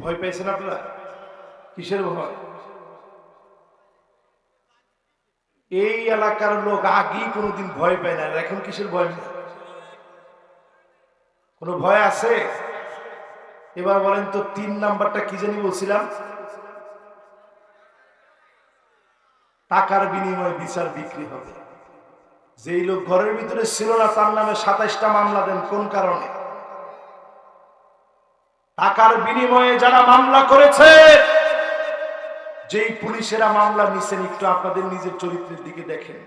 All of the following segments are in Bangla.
ভয় পেয়েছেন আপনারা? কিসের ভয়? এই এলাকার লোক আগেই কোনোদিন ভয় পায় না। এখন কিসের ভয়? কোনো ভয় আছে? এবার বলেন তো, তিন নাম্বারটা কি জানি বলছিলাম? টাকার বিনিময়ে বিচার বিক্রি হবে। যেই লোক ঘরের ভিতরে ছিল না, তার নামে সাতাইশটা মামলা দেন। কোন কারণে? টাকার বিনিময়ে যারা মামলা করেছে, যেই পুলিশেরা মামলা নিছেন, একটু আপনাদের নিজের চরিত্রের দিকে দেখেন।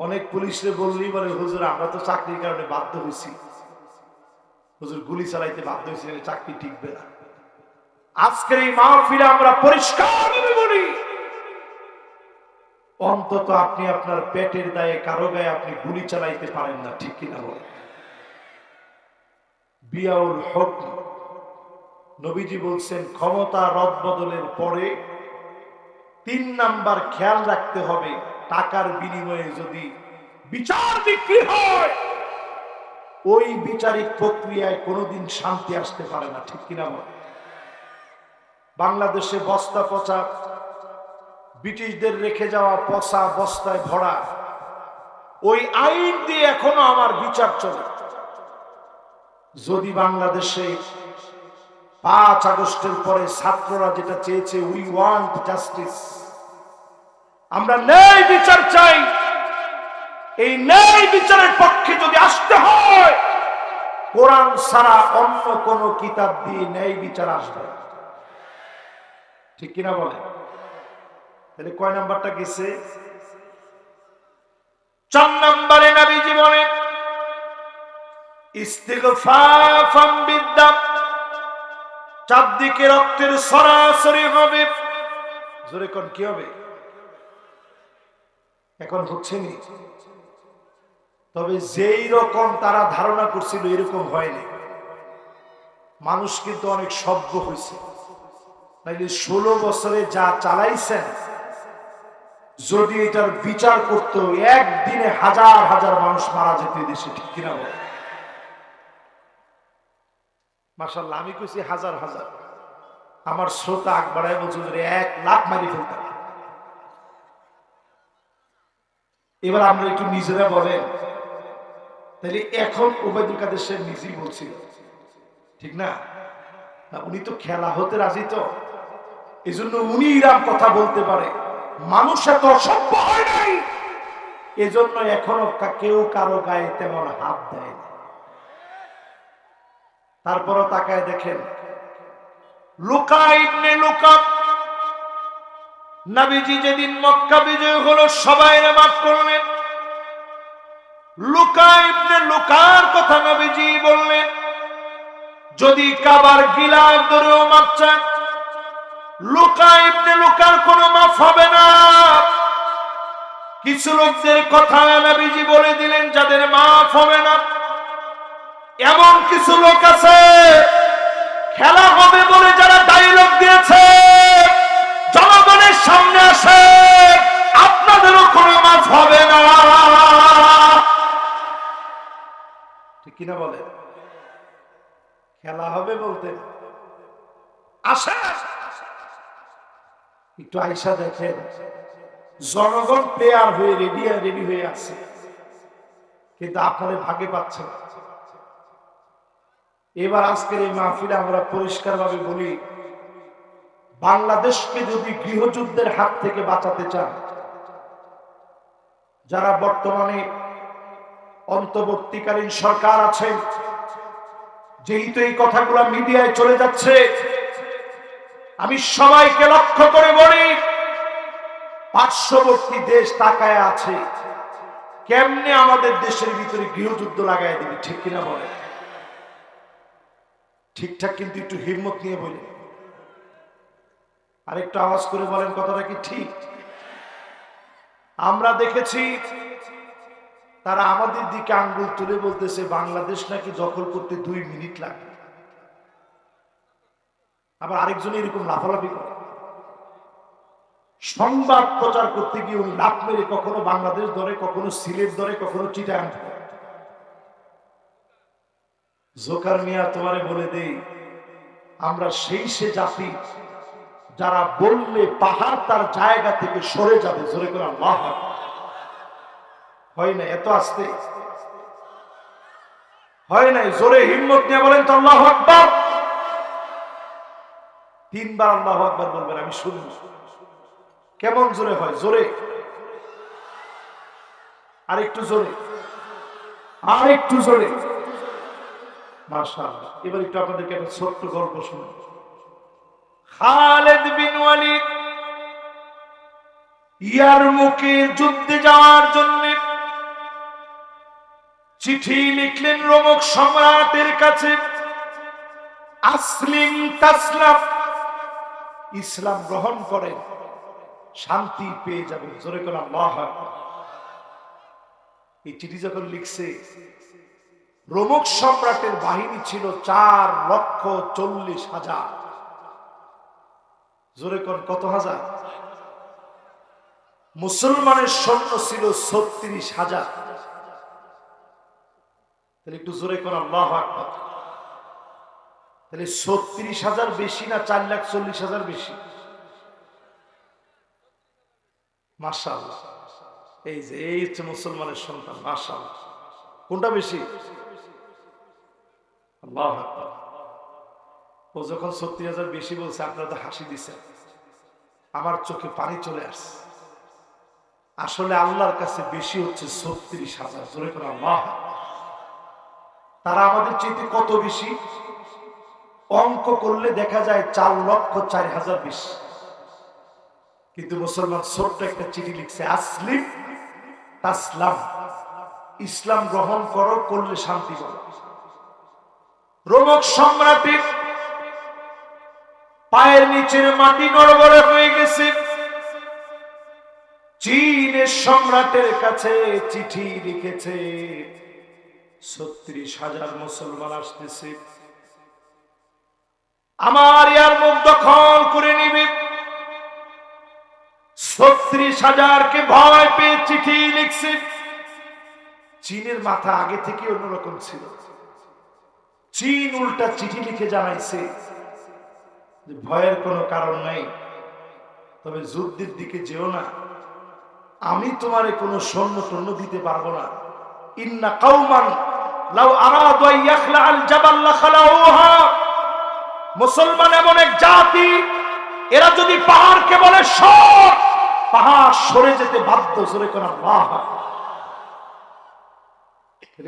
অনেক পুলিশরে বললেই বলে, হুজুর, আমরা তো চাকরির কারণে বাধ্য হয়েছি হুজুর, গুলি চালাইতে বাধ্য হয়েছি চাকরি টিকবে না। আজকের এই মাহফিলে আমরা পরিষ্কার বলি, অন্তত আপনি আপনার পেটের দায়ে, কারও গায়ে আপনি গুলি চালাইতে পারেন না, ঠিক কিনা বলেন? বিয়াউল হক। নবীজি বলছেন, ক্ষমতা রদ বদলের পরে তিন নাম্বার খেয়াল রাখতে হবে, টাকার বিনিময়ে যদি বিচার বিক্রি হয়, ওই বিচারিক প্রক্রিয়ায় কোনোদিন শান্তি আসতে পারে না, ঠিক কিনা বল? বাংলাদেশে বস্তা পচা, ব্রিটিশদের রেখে যাওয়া পচা বস্তায় ভরা, ওই আইন দিয়ে এখনও আমার বিচার চলে। যদি বাংলাদেশে পাঁচ আগস্টের পরে ছাত্ররা যেটা চেয়েছে উই ওয়ান্ট জাস্টিস আমরা ন্যায় বিচার চাই। এই ন্যায় বিচারের পক্ষে যদি আসতে হয়, কোরআন ছাড়া অন্য কোন কিতাব দিয়ে ন্যায় বিচার আসবে। ঠিক কিনা বলে? তাহলে কয় নাম্বারটা গেছে? চার নাম্বারে নাবি জীবনে চারদিকে রক্তের সরাসরি হবে। জোরে কোন কি হবে? এখন হচ্ছে নি। তবে যেই রকম তারা ধারণা করছিল এরকম হয়নি মানুষ কিন্তু অনেক সভ্য হয়েছে। নাইলে ষোলো বছরে যা চালাইছেন, যদি এটার বিচার করত, একদিনে হাজার হাজার মানুষ মারা যেত দেশে, ঠিক কিনা বলে? মাসাল্লাহ আমি কইছি হাজার হাজার। আমার শ্রোতা আকবরায় বলছে যে এক লাখ মারি ফেলতাম এবার আমরা একটু নিজেরা বলেন। তাহলে এখন ওবায়দুল কাদের সাহেব নিজেই বলছিল, ঠিক না? উনি তো খেলা হতে রাজি তো। এই জন্য উনি ইরাম কথা বলতে পারে। মানুষ এত অসভ্য হয় নাই। এজন্য এখনও কেউ কারও গায়ে তেমন হাত দেয় তারপরও তাকায় দেখেন। নবীজি যেদিন মক্কা বিজয় হলো, সবাই মাফ করলেন লুকার কথা বললেন, যদি কাবার গিলার ধরেও মাপ চান লুকা ইবনে লুকার কোনো মাফ হবে না। কিছু লোকদের কথা নবীজি বলে দিলেন, যাদের মাফ হবে না এমন কিছু লোক আছে, খেলা হবে বলে যারা ডায়লগ দিয়েছে, জনগণের সামনে আসে, আপনাদেরও কোনো মাফ হবে না। ঠিক কিনা বলে? খেলা হবে বলতে আসে। একটু আইসা দেখেন, জনগণ প্লেয়ার হয়ে রেডি রেডি হয়ে আছে, কিন্তু আপনাদের ভাগে পাচ্ছে না। এবার আজকের এই মাহফিলে আমরা পরিষ্কারভাবে বলি, বাংলাদেশকে যদি গৃহযুদ্ধের হাত থেকে বাঁচাতে চান, যারা বর্তমানে অন্তর্বর্তীকালীন সরকার আছেন যেহেতু এই কথাগুলো মিডিয়ায় চলে যাচ্ছে, আমি সবাইকে লক্ষ্য করে বলি, পার্শ্ববর্তী দেশ তাকায় আছে, কেমনে আমাদের দেশের ভিতরে গৃহযুদ্ধ লাগাই দিবে, ঠিক কিনা বলে ঠিকঠাক কিন্তু একটু হিম্মত নিয়ে বলি। আরেকটু আওয়াজ করে বলেন কথাটা কি ঠিক? আমরা দেখেছি তারা আমাদের দিকে আঙ্গুল তুলে বলতেছে, বাংলাদেশ নাকি দখল করতে দুই মিনিট লাগে আবার আরেকজন এরকম লাফালাফি করে। সংবাদ প্রচার করতে গিয়ে উনি লাভ মেরে কখনো বাংলাদেশ ধরে, কখনো সিলেট ধরে, কখনো চিটাং ধরে। জোকার মিয়া তোমারে বলে দেই, আমরা সেই সে জাতি যারা বললে পাহাড় তার জায়গা থেকে সরে যাবে। জোরে করে আল্লাহ। হয় না, এত আসতে? হয় নাই জোরে হিম্মত নিয়ে বলেন তো আল্লাহ আকবার। তিনবার আল্লাহ আকবার বলবেন, আমি শুনি। কেমন জোরে হয়? জোরে? আর একটু জোরে। আর একটু জোরে। মাশাআল্লাহ। এবার একটু আপনাদেরকে একটা ছোট্ট গল্প খালেদ বিন ওয়ালিদ ইয়ারমুকে যুদ্ধে যাওয়ার জন্য চিঠি লিখলেন রোমক সম্রাটের কাছে, আসলিম তাসলাম, ইসলাম গ্রহণ করেন, শান্তি পেয়ে যাবে জোরে করে আল্লাহ। এই চিঠি যখন লিখছে রোমক সম্রাটের বাহিনী ছিল চার লক্ষ চল্লিশ হাজার। জোরে কর কত হাজার? মুসলমানের সৈন্য ছিল ছত্রিশ হাজার। তাহলে একটু জোরে কর আল্লাহ। তাহলে ছত্রিশ হাজার বেশি না চার লাখ চল্লিশ হাজার বেশি? মার্শাল এই যে, এই হচ্ছে মুসলমানের সন্তান মার্শাল কোনটা বেশি? আল্লাহ ও যখন সত্তর হাজার বেশি বলছে, আপনারা তো হাসি দিচ্ছেন আমার চোখে পানি চলে আসছে। আসলে আল্লাহর কাছে বেশি হচ্ছে ছত্রিশ হাজার, জোরে করে আল্লাহ তারা আমাদের চেয়ে কত বেশি? অঙ্ক করলে দেখা যায় চার লক্ষ চার হাজার বেশি। কিন্তু মুসলমান ছোট্ট একটা চিঠি লিখছে, আসলিম তাসলাম। ইসলাম গ্রহণ করো, করলে শান্তি পাবো। রোমক সম্রাটের পায়ের নিচের মাটি নড়বড়ে হয়ে গেছে। চীনের সম্রাটের কাছে চিঠি লিখেছে। ছত্রিশ হাজার মুসলমান আসতেছে। আমার ইয়ার মুখ দখল করে নিবে। ছত্রিশ হাজারকে ভয় পেয়ে চিঠি লিখছে। চীনের মাথা আগে থেকে অন্যরকম ছিল। চীন উল্টা চিঠি লিখে জানাইছে যে ভয়ের কোনো কারণ নাই। তবে যুদ্ধের দিকে যেও না। আমি তোমারে কোনো সৈন্য টন্য দিতে পারব না। ইন্না কাউমান লাউ আরাদু ইয়াখলা আল জাবাল লাখালাউহা মুসলমান এমন এক জাতি, এরা যদি পাহাড়কে বলে সর, পাহাড় সরে যেতে বাধ্য সরে কোন আল্লাহ।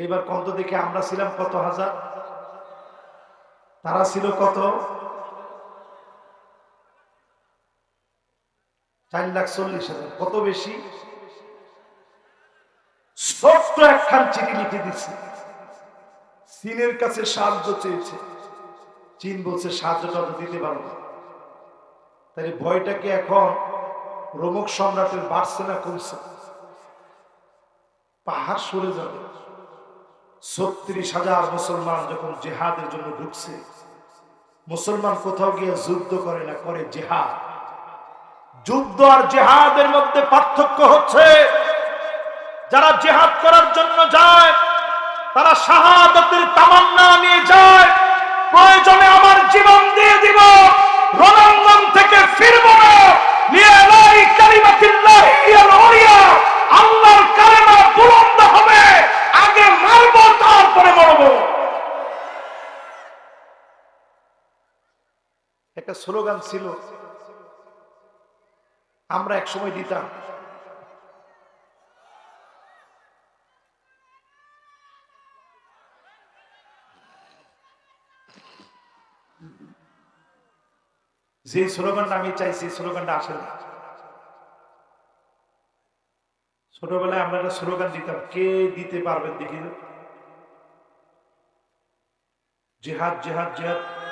এবার কত দেখে আমরা ছিলাম কত হাজার? তারা ছিল কত? চার লাখ চল্লিশ হাজার। কত বেশি? ছোট্ট একখান চিঠি লিখে দিচ্ছে চীনের কাছে সাহায্য চেয়েছে। চীন বলছে, সাহায্যটা তো দিতে পারব তাই ভয়টাকে এখন রোমক সম্রাটের বাড়ছে না কমছে? পাহাড় সরে যাবে। ছত্রিশ হাজার মুসলমান যখন জেহাদের জন্য ঢুকছে মুসলমান কোথাও গিয়ে যুদ্ধ করে না, করে জেহাদ। যুদ্ধ আর জেহাদের মধ্যে পার্থক্য হচ্ছে, যারা জেহাদ করার জন্য যায়, তারা শাহাদতের তামান্না নিয়ে যায়, প্রয়োজনে আমার জীবন দিয়ে দিব রণাঙ্গন থেকে ফিরব না আল্লাহর কালেমা বুলন্দ হবে, আগে মারব একটা স্লোগান ছিল। আমরা এক সময় দিতাম। যে স্লোগানটা আমি চাইছি স্লোগানটা আসে না। ছোটবেলায় আমরা একটা স্লোগান দিতাম, কে দিতে পারবেন দেখি? জেহাদ জেহাদ জেহাদ।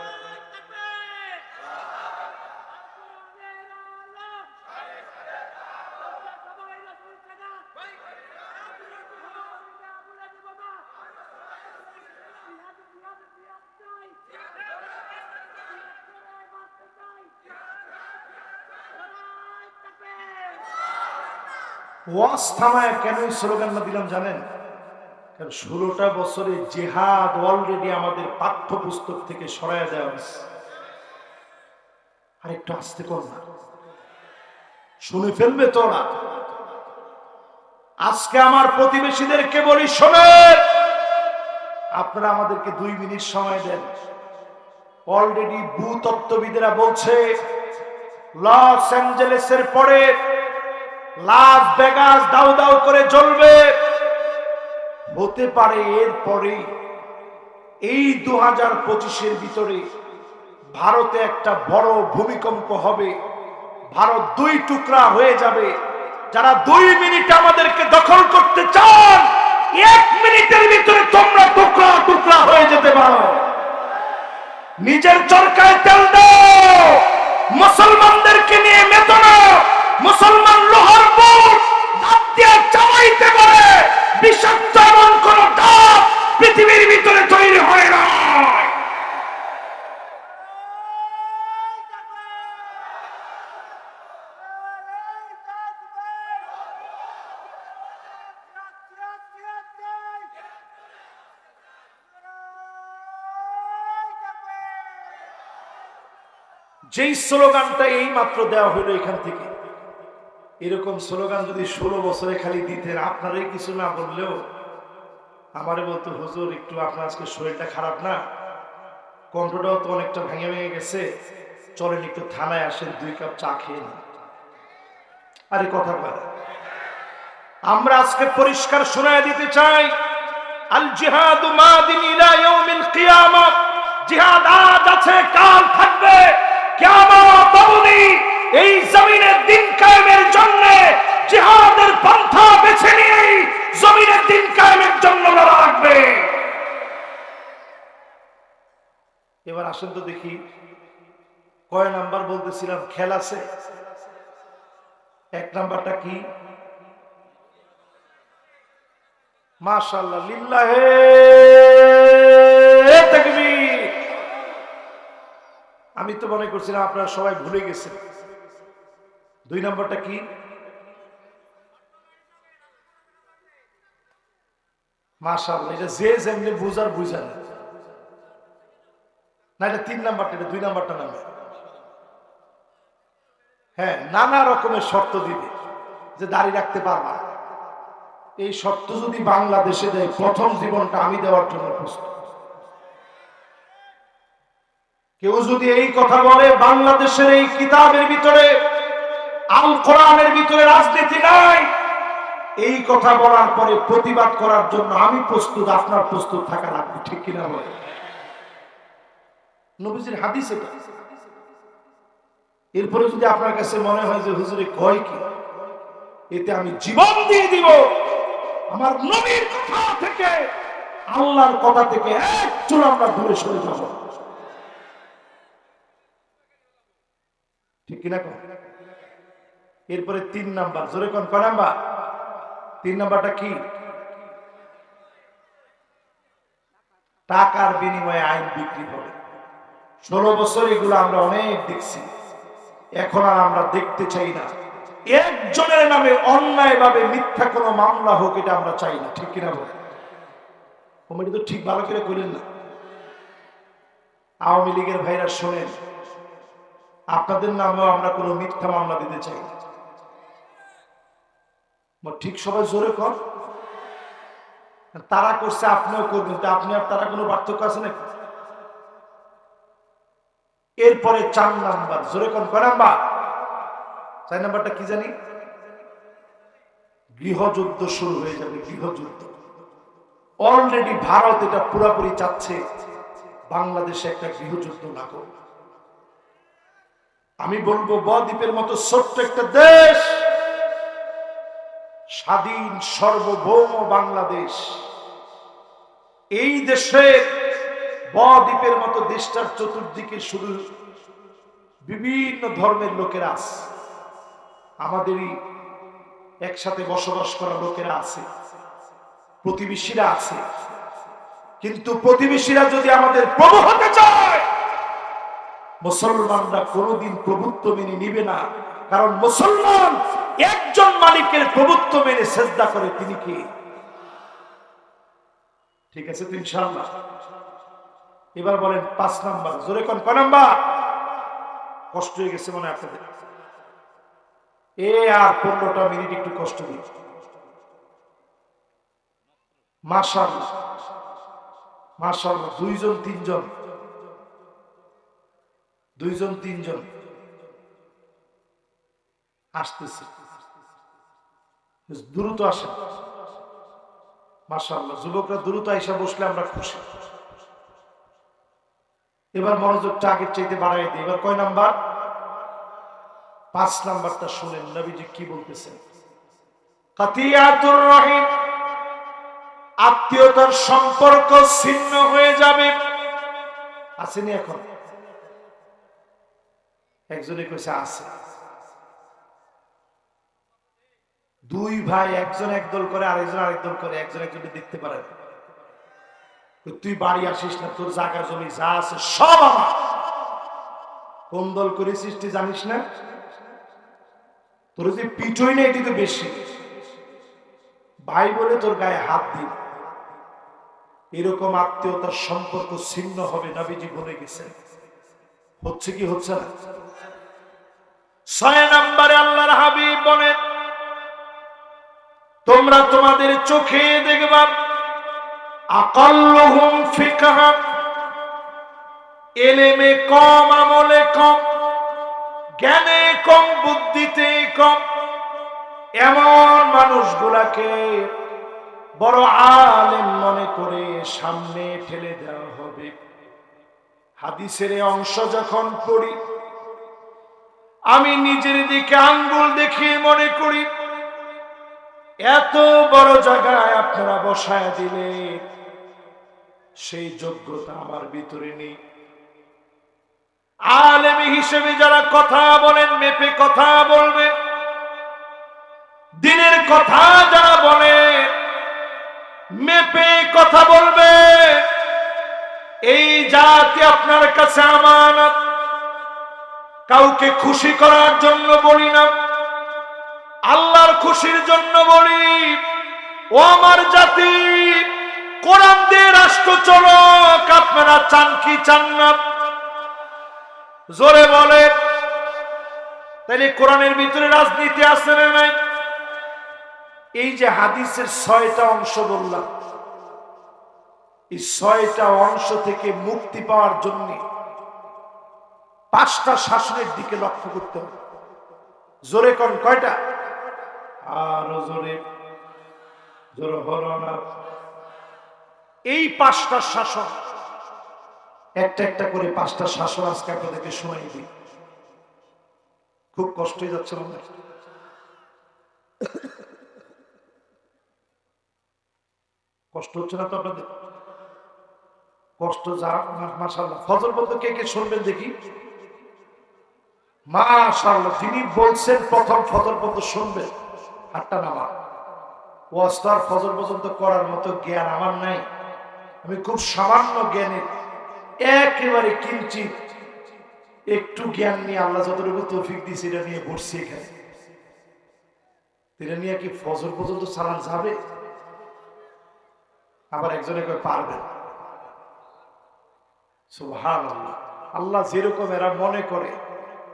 ওয়াজ থামায় কেন এই স্লোগানটা দিলাম জানেন? কারণ ষোলোটা বছরে জেহাদ অলরেডি আমাদের পাঠ্যপুস্তক থেকে সরাইয়া দেওয়া হয়েছে। আর একটু আসতে কর না। শুনে ফেলবে তোরা। আজকে আমার প্রতিবেশীদেরকে বলি, শোনেন! আপনারা আমাদেরকে দুই মিনিট সময় দেন। অলরেডি ভূতত্ত্ববিদেরা বলছে, লস অ্যাঞ্জেলেসের পরে লাস ভেগাস দাউ দাউ করে জ্বলবে। হতে পারে এরপরে এই দু হাজার পঁচিশের ভিতরে ভারতে একটা বড় ভূমিকম্প হবে। ভারত দুই টুকরা হয়ে যাবে। যারা দুই মিনিট আমাদেরকে দখল করতে চান, এক মিনিটের ভিতরে তোমরা টুকরা টুকরা হয়ে যেতে পারো। নিজের চরকায় তেল দাও। মুসলমানদেরকে নিয়ে মেতো না মুসলমান লোহার বুট দাঁত দিয়ে চাবাইতে পারে। বিষাক্ত এমন কোন ডাব পৃথিবীর ভিতরে তৈরি হয় না। যেই স্লোগানটা এই মাত্র দেওয়া হলো এখান থেকে এরকম স্লোগান যদি ষোলো বছরে খালি দিতেন আপনারাই কিছু না বললেও আমারে বলতো, হুজুর, একটু আপনার আজকে শরীরটা খারাপ না? কণ্ঠটাও তো অনেকটা ভেঙে ভেঙে গেছে। চলেন একটু থানায় আসেন, দুই কাপ চা খেয়ে নিন। আরে, কথা বলে। আমরা আজকে পরিষ্কার শোনায় দিতে চাই, আল জিহাদু মাদিন ইলা ইয়াউমিল কিয়ামত জিহাদ আজ আছে, কাল থাকবে। কিয়ামত অবধি এই জমিনের দিন কায়েমের জন্য জিহাদের পন্থা বেছে নিয়েই জমিনের দিন কায়েমের জন্য লড়া লাগবে। এবার আসেন তো দেখি, কয় নাম্বার বলতেছিলাম, খেল আছে? এক নাম্বারটা কি? মাশাল্লাহ লিল্লাহে আমি তো মনে করছিলাম আপনারা সবাই ভুলে গেছেন। দুই নম্বরটা কি? মাশাল্লাহ এটা যে যেমনি বুঝার বুঝার না। এটা তিন নাম্বারটা, এটা দুই নাম্বারটা নামে হ্যাঁ নানা রকমের শর্ত দিবে যে দাড়ি রাখতে পারবা এই শর্ত যদি বাংলাদেশে দেয়, প্রথম জীবনটা আমি দেওয়ার জন্য প্রস্তুত। কেউ যদি এই কথা বলে, বাংলাদেশের এই কিতাবের ভিতরে আল কোরআনের ভিতরে রাজনীতি নাই। এই কথা বলার পরে প্রতিবাদ করার জন্য আমি প্রস্তুত, আপনার প্রস্তুত থাকা লাগবে, ঠিক কিনা বলে নবীজির হাদিস এটা। এরপরে যদি আপনার কাছে মনে হয় যে হুজুরে কয় কি, এতে আমি জীবন দিয়ে দিব। আমার নবীর কথা থেকে, আল্লাহর কথা থেকে এক চুল আমরা দূরে সরে যাব। ঠিক কিনা কন এরপরে তিন নাম্বার, জোরে কোন ক নাম্বার? তিন নাম্বারটা কি? টাকার বিনিময়ে আইন বিক্রি হবে। ষোলো বছর এগুলো আমরা অনেক দেখছি। এখন আর আমরা দেখতে চাই না। একজনের নামে অন্যায় ভাবে মিথ্যা কোনো মামলা হোক, এটা আমরা চাই না। ঠিক কিনা বলে? তো ঠিক ভালো করে করলেন না। আওয়ামী লীগের ভাইরা শোনেন, আপনাদের নামেও আমরা কোনো মিথ্যা মামলা দিতে চাই না। ঠিক সবাই জোরে কর। তারা করছে, আপনিও করবেন। তো আপনি আর তারা কোনো পার্থক্য আছে নাকি? এরপরে চার নাম্বার। জোরে কোন কয় নাম্বার? চার নাম্বারটা কি জানি? গৃহযুদ্ধ শুরু হয়ে যাবে, গৃহযুদ্ধ। অলরেডি ভারত এটা পুরাপুরি চাচ্ছে, বাংলাদেশে একটা গৃহযুদ্ধ লাগুক আমি বলব, বদ্বীপের মতো ছোট্ট একটা দেশ স্বাধীন সর্বভৌম বাংলাদেশ। এই দেশে বদ্বীপের মতো দেশটার চতুর্দিকে শুধু বিভিন্ন ধর্মের লোকেরা আছে। আমাদেরই একসাথে বসবাস করা লোকেরা আছে, প্রতিবেশীরা আছে। কিন্তু প্রতিবেশীরা যদি আমাদের প্রভু হতে চায়, মুসলমানরা কোনোদিন প্রভুত্ব মেনে নিবে না। কারণ মুসলমান একজন মালিকের প্রভুত্ব মেনে শ্রদ্ধা করে তিনি কে? ঠিক আছে তো ইনশাআল্লাহ। এবার বলেন পাঁচ নাম্বার। জোরে কোন ক নাম্বার? কষ্ট হয়ে গেছে মনে আপনাদের। এ আর পনেরোটা মিনিট একটু কষ্ট দিই মাসাল মাসাল দুইজন, তিনজন। দুইজন, তিনজন। আসতেছে। দ্রুত আসেন মাসাল্লাহ যুবকরা দ্রুত আইসা বসলে আমরা খুশি। এবার মনোযোগটা আগের চাইতে বাড়াই দিই। এবার কয় নাম্বার? পাঁচ নাম্বারটা শুনেন, নবীজি কি বলতেছেন? আত্মীয়তার সম্পর্ক ছিন্ন হয়ে যাবে। আসেনি এখন? একজনে কইছে, আছে। দুই ভাই, একজন একদল করে, আরেকজন আরেক দল করে, একজন একজনকে দেখতে পারে তুই বাড়ি আসিস না, তোর জায়গা জমি যা আছে সব আমার। কোন দল করেছিস তুই জানিস না? তোর যে পিঠই না, এটি তো বেশি। ভাই বলে তোর গায়ে হাত দিন। এরকম আত্মীয়তার সম্পর্ক ছিন্ন হবে, নবীজি বলে গেছে হচ্ছে কি হচ্ছে না? ছয় নম্বরে আল্লাহর হাবিব বলেন তোমরা তোমাদের চোখে দেখবা, আকাল্লুহুম ফিকহা, এলেমে কম, আমলে কম, জ্ঞানে কম, বুদ্ধিতে কম। এমন মানুষগুলাকে বড় আলেম মনে করে সামনে ঠেলে দেওয়া হবে। হাদিসের অংশ যখন পড়ি, আমি নিজের দিকে আঙ্গুল দেখিয়ে মনে করি এত বড় জায়গায় আপনারা বসায় দিলে সেই যোগ্যতা আমার ভিতরে নেই। আলেমী হিসেবে যারা কথা বলেন, মেপে কথা বলবে। দিনের কথা যারা বলে, মেপে কথা বলবে। এই জাতি আপনার কাছে আমানত। কাউকে খুশি করার জন্য বলি না। আল্লাহর খুশির জন্য বলি, ও আমার জাতি, কোরআন দিয়ে রাষ্ট্র চলক আপনারা চান কি চান না? জোরে বলে, তাহলে কোরআনের ভিতরে রাজনীতি আছে না নাই? এই যে হাদিসের ছয়টা অংশ বললাম, এই ছয়টা অংশ থেকে মুক্তি পাওয়ার জন্য পাঁচটা শাসনের দিকে লক্ষ্য করতে হবে। জোরে কোন কয়টা? আরও জোরে জোরে হলো এই পাঁচটা শাসন, একটা একটা করে পাঁচটা শাসন আজকে আপনাদেরকে শোনাই দিই। খুব কষ্ট হয়ে যাচ্ছে হয়। কষ্ট হচ্ছে না তো আপনাদের? কষ্ট যা মাসাল্লাহ ফজর বলতে কে কে শুনবেন দেখি? মাশাআল্লাহ তিনি বলছেন প্রথম ফজর পর্যন্ত শুনবেন। হাতটা নামা। ওয়াস্তার ফজর পর্যন্ত করার মতো জ্ঞান আমার নাই। আমি খুব সামান্য জ্ঞানের। একেবারে কিঞ্চিত। একটু জ্ঞান নিয়ে আল্লাহ যতটুকু তৌফিক দিয়েছে, এটা নিয়ে বসছি এখানে। এটা নিয়ে কি ফজর পর্যন্ত চালান যাবে? আবার একজনে কয় পারবেন সুবহানাল্লাহ। আল্লাহ যেরকম এরা মনে করে,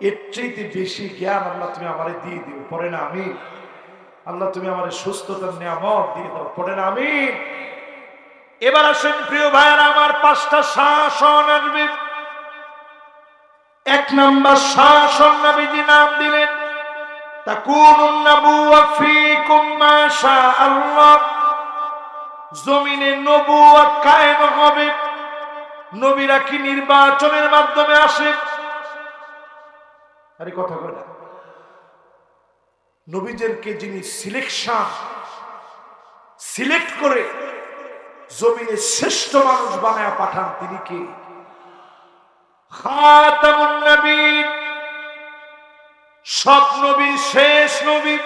এর চাইতে বেশি জ্ঞান আল্লাহ তুমি আমারে দিয়ে দিও। পরে না আমি আল্লাহ, তুমি আমার সুস্থতার নিয়ামত দিয়ে দাও। পরে না আমি এবার আসেন, প্রিয় ভাইয়ের, আমার পাঁচটা শাসন আসবে এক নাম্বার শাসন নবীজি নাম দিলেন জমিনে হবে। নবীরা কি নির্বাচনের মাধ্যমে আসে আরে, কথা না। নবীদেরকে যিনি সিলেকশন সিলেক্ট করে জমিনে শ্রেষ্ঠ মানুষ বানায় পাঠান, তিনি কে? সব নবীর শেষ নবী।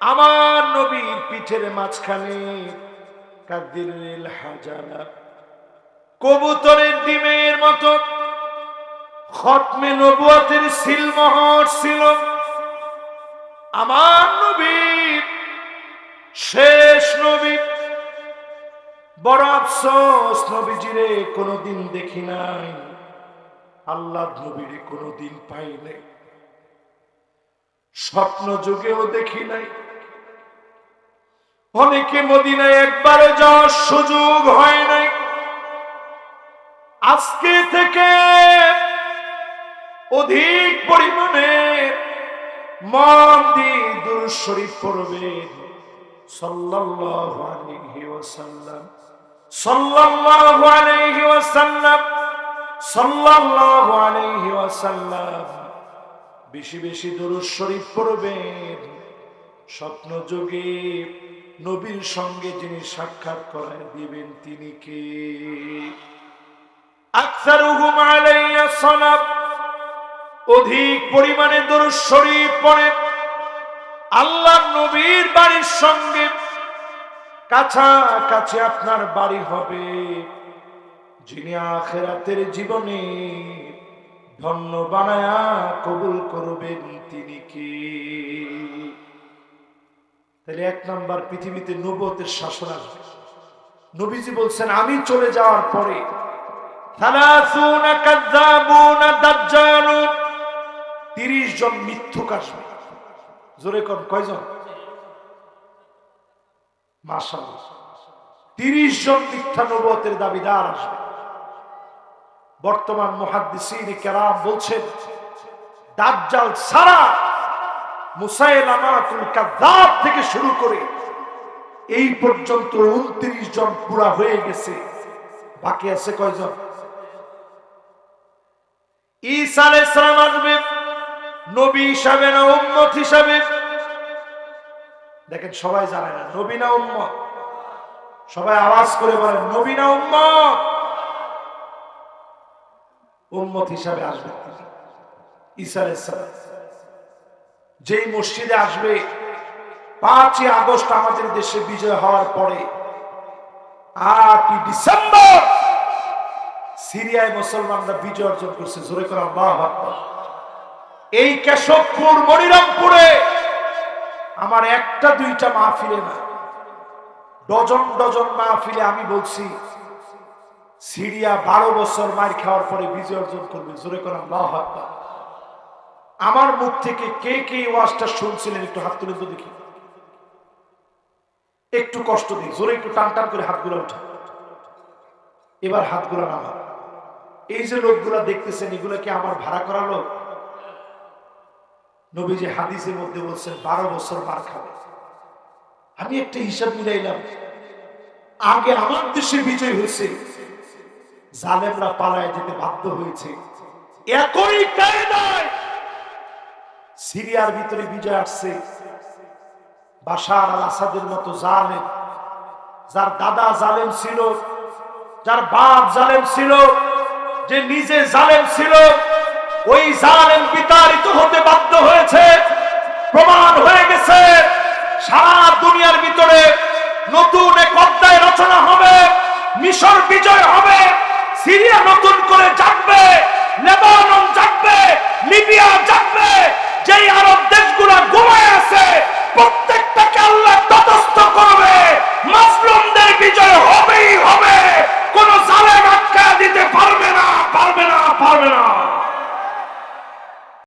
আমার নবীর পিঠের মাঝখানে কাদিল হাজারা। কবুতরের ডিমের মতো। খতমে নবুয়াতের সিলমহর ছিল। আমার নবীর শেষ নবী। বড় আফসোস নবীজিরে কোনোদিন দেখি নাই। আল্লাহ নবীরে কোনোদিন পাই নাই। স্বপ্ন যুগেও দেখি নাই। অনেকে মদিনায় একবারও যাওয়ার সুযোগ হয় নাই। আজকে থেকে অধিক পরিমাণে মন দিয়ে দুর শরীফ ওয়াসাল্লাম। বেশি বেশি স্বপ্ন যোগে নবীর সঙ্গে যিনি সাক্ষাৎ করায় দিবেন তিনি কে? আকসারুহুম আলাইয়া সালাত অধিক পরিমাণে দরুদ শরীফ পড়ে। আল্লাহ নবীর বাড়ির সঙ্গে কাছাকাছি আপনার বাড়ি হবে। যিনি আখেরাতের জীবনে ধন্য বানায়া কবুল করবেন তিনি কি? তাহলে এক নাম্বার পৃথিবীতে নবতের শাসন আসবে। নবীজি বলছেন, আমি চলে যাওয়ার পরে সালাসুনা কাজ্জাবুনা দাজ্জালুন তিরিশ জন মিথ্যুক আসবে। জোরে কন, কয়জন? মাসাল তিরিশ জন মিথ্যা নবতের দাবিদার আসবে। বর্তমান মুহাদ্দিসিন কেরাম বলছেন, দাজ্জাল সারা মুসাইলামাতুল কাযযাব থেকে শুরু করে এই পর্যন্ত উনত্রিশ জন পুরা হয়ে গেছে। বাকি আছে কয়জন? ঈসা আলাইহিস সালাম আসবে। নবী হিসাবে না, উম্মত হিসাবে? দেখেন, সবাই জানে না, নবী না উম্মত? সবাই আওয়াজ করে বলেন নবী না উম্মত? উম্মত হিসাবে আসবে ঈসা আলাইহিস যেই মসজিদে আসবে, পাঁচই আগস্ট আমাদের দেশে বিজয় হওয়ার পরে, আটই ডিসেম্বর, সিরিয়ায় মুসলমানরা বিজয় অর্জন করছে। জোরে করে আল্লাহু আকবার। এই কেশবপুর, মনিরামপুরে আমার একটা, দুইটা মাহফিলে না, ডজন ডজন মাহফিলে আমি বলছি, সিরিয়া বারো বছর মার খাওয়ার পরে বিজয় অর্জন করবে। জোরে করে আল্লাহু আকবার। আমার মুখ থেকে কে কে ওয়াজটা শুনছিলেন একটু হাত তুলে তো দেখি। একটু কষ্ট দিই জোরে একটু টান টান করে হাতগুলো উঠা এবার হাতগুলো নামা এই যে লোকগুলা দেখতেছেন, এগুলো কি আমার ভাড়া করা লোক? নবীজি হাদিসের মধ্যে বলছেন, বারো বছর মার খাবে। আমি একটা হিসাব মিলাইলাম। আগে আমার দেশে বিজয় হয়েছে। জালেমরা পালায় যেতে বাধ্য হয়েছে। একই সিরিয়ার ভিতরে বিজয় আসছে। বাশার আল আসাদের মতো জালেম, যার দাদা জালেম ছিল, যার বাপ জালেম ছিল, যে নিজে জালেম ছিল ওই জালেম বিতাড়িত হতে বাধ্য হয়েছে। প্রমাণ হয়ে গেছে, সারা দুনিয়ার ভিতরে নতুন এক অধ্যায় রচনা হবে, মিশর বিজয় হবে, সিরিয়া নতুন করে জাগবে, লেবানন জাগবে, লিবিয়া জাগবে, যেই আরব দেশগুলো ঘুমায় আছে, প্রত্যেকটাকে আল্লাহ তদস্থ করবে। মাসলুমদের বিজয় হবেই হবে, কোন জালেম আটকা দিতে পারবে না পারবে না পারবে না।